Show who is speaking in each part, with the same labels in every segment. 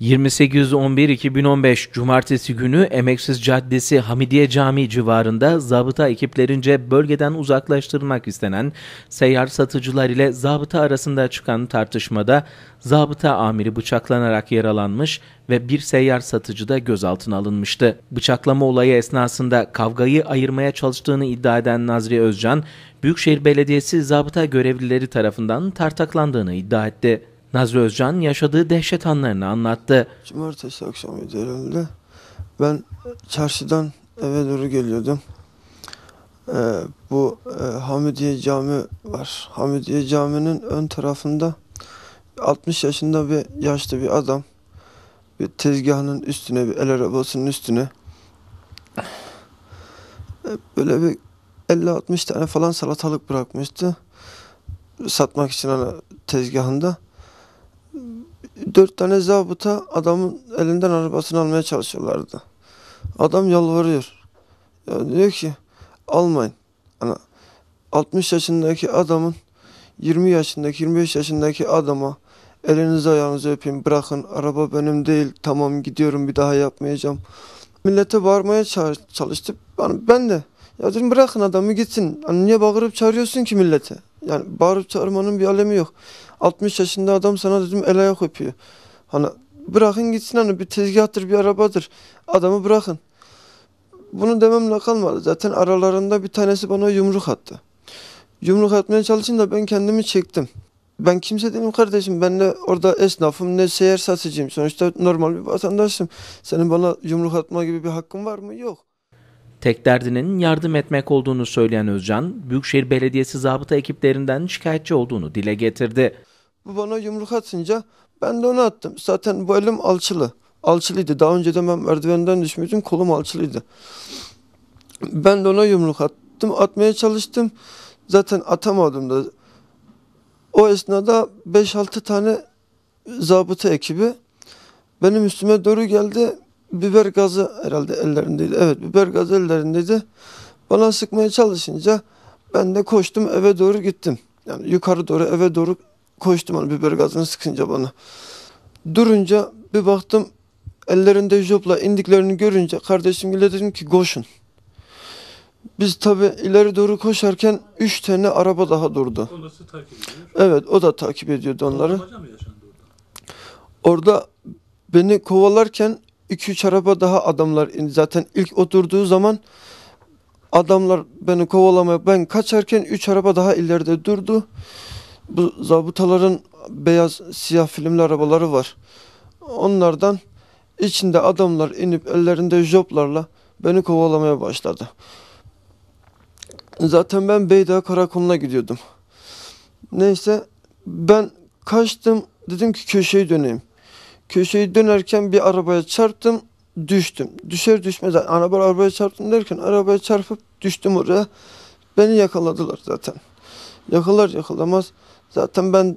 Speaker 1: 28-11-2015 Cumartesi günü Emeksiz Caddesi Hamidiye Camii civarında zabıta ekiplerince bölgeden uzaklaştırılmak istenen seyyar satıcılar ile zabıta arasında çıkan tartışmada zabıta amiri bıçaklanarak yaralanmış ve bir seyyar satıcı da gözaltına alınmıştı. Bıçaklama olayı esnasında kavgayı ayırmaya çalıştığını iddia eden Nazri Özcan, Büyükşehir Belediyesi zabıta görevlileri tarafından tartaklandığını iddia etti. Nazlı Özcan yaşadığı dehşet anlarını anlattı.
Speaker 2: Cumartesi akşamıydı herhalde. Ben çarşıdan eve doğru geliyordum. Ee, bu e, Hamidiye Cami var. Hamidiye Cami'nin ön tarafında 60 yaşında bir yaşlı bir adam bir tezgahının üstüne bir el arabasının üstüne e, böyle bir 50-60 tane falan salatalık bırakmıştı. Satmak için hani tezgahında dört tane zabıta adamın elinden arabasını almaya çalışıyorlardı. Adam yalvarıyor. Ya diyor ki almayın. Ana 60 yaşındaki adamın 20 yaşındaki 25 yaşındaki adama elinizi ayağınızı öpeyim bırakın araba benim değil tamam gidiyorum bir daha yapmayacağım. Millete bağırmaya çalıştı. Yani ben de ya dedim bırakın adamı gitsin. Hani niye bağırıp çağırıyorsun ki millete? Yani bağırıp çağırmanın bir alemi yok. 60 yaşında adam sana dedim el ayak öpüyor. Hani bırakın gitsin hani bir tezgahtır bir arabadır. Adamı bırakın. Bunu dememle kalmadı. Zaten aralarında bir tanesi bana yumruk attı. Yumruk atmaya çalışınca ben kendimi çektim. Ben kimse değilim kardeşim. Ben ne orada esnafım ne seyyar satıcıyım. Sonuçta normal bir vatandaşım. Senin bana yumruk atma gibi bir hakkın var mı? Yok.
Speaker 1: Tek derdinin yardım etmek olduğunu söyleyen Özcan, Büyükşehir Belediyesi zabıta ekiplerinden şikayetçi olduğunu dile getirdi.
Speaker 2: Bu bana yumruk atınca ben de onu attım. Zaten bu elim alçılı. Alçılıydı. Daha önce de ben merdivenden düşmüştüm. Kolum alçılıydı. Ben de ona yumruk attım. Atmaya çalıştım. Zaten atamadım da. O esnada 5-6 tane zabıta ekibi benim üstüme doğru geldi biber gazı herhalde ellerindeydi. Evet biber gazı ellerindeydi. Bana sıkmaya çalışınca ben de koştum eve doğru gittim. Yani yukarı doğru eve doğru koştum hani biber gazını sıkınca bana. Durunca bir baktım ellerinde jopla indiklerini görünce kardeşimle dedim ki koşun. Biz tabi ileri doğru koşarken üç tane araba daha durdu.
Speaker 3: Takip ediyor?
Speaker 2: Evet o da takip ediyordu onları. Orada? beni kovalarken 2-3 araba daha adamlar. Zaten ilk oturduğu zaman adamlar beni kovalamaya ben kaçarken 3 araba daha ileride durdu. Bu zabıtaların beyaz siyah filmli arabaları var. Onlardan içinde adamlar inip ellerinde joplarla beni kovalamaya başladı. Zaten ben Beydağ Karakolu'na gidiyordum. Neyse ben kaçtım dedim ki köşeyi döneyim. Köşeyi dönerken bir arabaya çarptım, düştüm. Düşer düşmez araba arabaya çarptım derken arabaya çarpıp düştüm oraya. Beni yakaladılar zaten. Yakalar yakalamaz. Zaten ben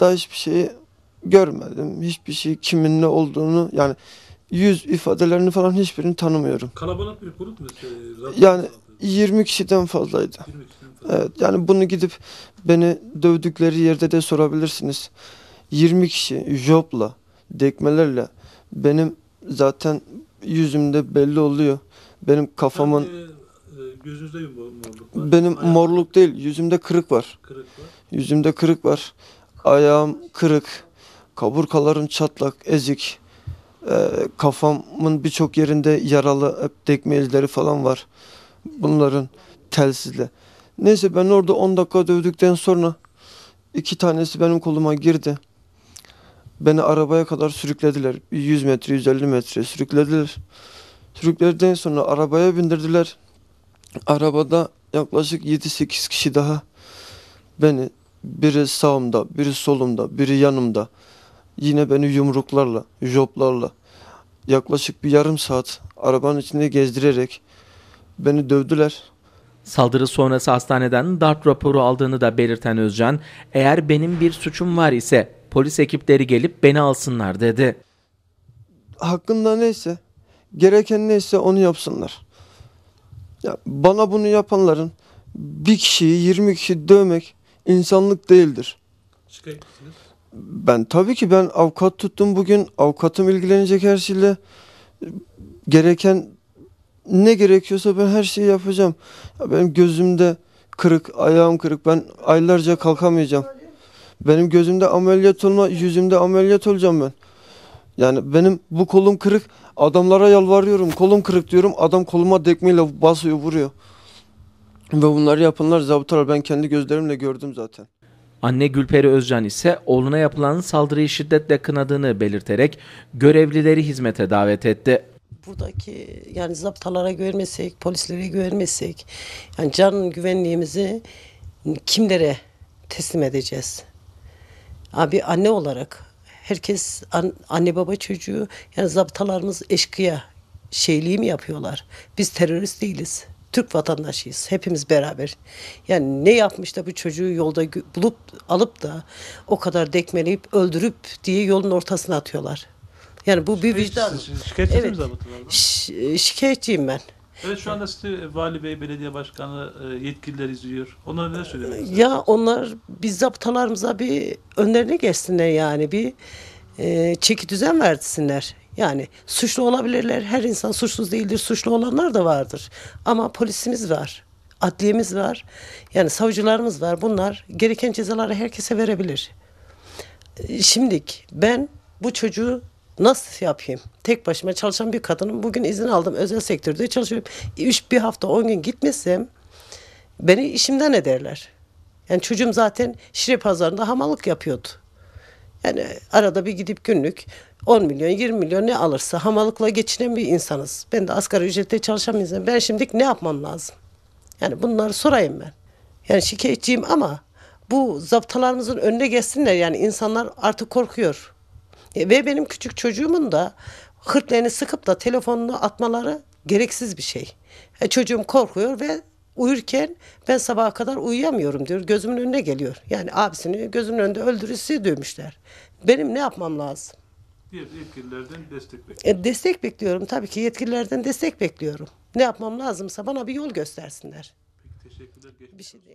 Speaker 2: daha hiçbir şeyi görmedim. Hiçbir şey kimin ne olduğunu yani yüz ifadelerini falan hiçbirini tanımıyorum.
Speaker 3: Kalabalık bir grup mu?
Speaker 2: Yani 20 kişiden fazlaydı.
Speaker 3: 20 kişiden fazla.
Speaker 2: Evet yani bunu gidip beni dövdükleri yerde de sorabilirsiniz. 20 kişi jopla, dekmelerle benim zaten yüzümde belli oluyor. Benim kafamın
Speaker 3: e, gözünüzde mor- morluk var.
Speaker 2: benim
Speaker 3: Ayak
Speaker 2: morluk değil yüzümde kırık var.
Speaker 3: Kırık var.
Speaker 2: Yüzümde kırık var. Ayağım kırık. Kaburgalarım çatlak, ezik. Ee, kafamın birçok yerinde yaralı hep dekme izleri falan var. Bunların telsizle. Neyse ben orada 10 dakika dövdükten sonra iki tanesi benim koluma girdi. Beni arabaya kadar sürüklediler. Bir 100 metre, 150 metre sürüklediler. Sürükledikten sonra arabaya bindirdiler. Arabada yaklaşık 7-8 kişi daha beni biri sağımda, biri solumda, biri yanımda yine beni yumruklarla, joplarla yaklaşık bir yarım saat arabanın içinde gezdirerek beni dövdüler.
Speaker 1: Saldırı sonrası hastaneden darp raporu aldığını da belirten Özcan, eğer benim bir suçum var ise polis ekipleri gelip beni alsınlar dedi.
Speaker 2: Hakkında neyse, gereken neyse onu yapsınlar. Ya bana bunu yapanların bir kişiyi 20 kişi dövmek insanlık değildir. Ben tabii ki ben avukat tuttum bugün. Avukatım ilgilenecek her şeyle. Gereken ne gerekiyorsa ben her şeyi yapacağım. Ya benim gözümde kırık, ayağım kırık. Ben aylarca kalkamayacağım. Benim gözümde ameliyat olma, yüzümde ameliyat olacağım ben. Yani benim bu kolum kırık. Adamlara yalvarıyorum. Kolum kırık diyorum. Adam koluma dekmeyle basıyor, vuruyor. Ve bunları yapanlar zabıtalar. Ben kendi gözlerimle gördüm zaten.
Speaker 1: Anne Gülperi Özcan ise oğluna yapılan saldırıyı şiddetle kınadığını belirterek görevlileri hizmete davet etti.
Speaker 4: Buradaki yani zaptalara güvenmesek, polislere güvenmesek, yani can güvenliğimizi kimlere teslim edeceğiz? Abi anne olarak herkes an- anne baba çocuğu yani zaptalarımız eşkıya şeyliği mi yapıyorlar? Biz terörist değiliz. Türk vatandaşıyız. Hepimiz beraber. Yani ne yapmış da bu çocuğu yolda bulup alıp da o kadar dekmeleyip öldürüp diye yolun ortasına atıyorlar. Yani bu bir vicdan.
Speaker 3: Şikayetçisiniz
Speaker 4: Evet.
Speaker 3: zabıtalardan?
Speaker 4: Ş- şikayetçiyim ben.
Speaker 3: Evet şu anda sizi Vali Bey, Belediye Başkanı, e, yetkililer izliyor. Onlara ne söylemek?
Speaker 4: Ya onlar biz zaptalarımıza bir önlerine geçsinler yani bir e, çeki düzen versinler. Yani suçlu olabilirler. Her insan suçsuz değildir. Suçlu olanlar da vardır. Ama polisimiz var. Adliyemiz var. Yani savcılarımız var. Bunlar gereken cezaları herkese verebilir. E, Şimdilik ben bu çocuğu nasıl yapayım? Tek başıma çalışan bir kadınım. Bugün izin aldım. Özel sektörde çalışıyorum. Üç bir hafta on gün gitmezsem beni işimden ederler. Yani çocuğum zaten Şire pazarında hamallık yapıyordu. Yani arada bir gidip günlük 10 milyon 20 milyon ne alırsa hamallıkla geçinen bir insanız. Ben de asgari ücretle çalışan bir insanım. Ben şimdilik ne yapmam lazım? Yani bunları sorayım ben. Yani şikayetçiyim ama bu zaptalarımızın önüne geçsinler. Yani insanlar artık korkuyor. E, Ve benim küçük çocuğumun da hırtlerini sıkıp da telefonunu atmaları gereksiz bir şey. E, çocuğum korkuyor ve uyurken ben sabaha kadar uyuyamıyorum diyor. Gözümün önüne geliyor. Yani abisini gözümün önünde öldürüsü dövmüşler. Benim ne yapmam lazım?
Speaker 3: Diğer yetkililerden destek bekliyor.
Speaker 4: E, destek bekliyorum. Tabii ki yetkililerden destek bekliyorum. Ne yapmam lazımsa bana bir yol göstersinler.
Speaker 3: Peki teşekkürler.
Speaker 4: Bir şey değil.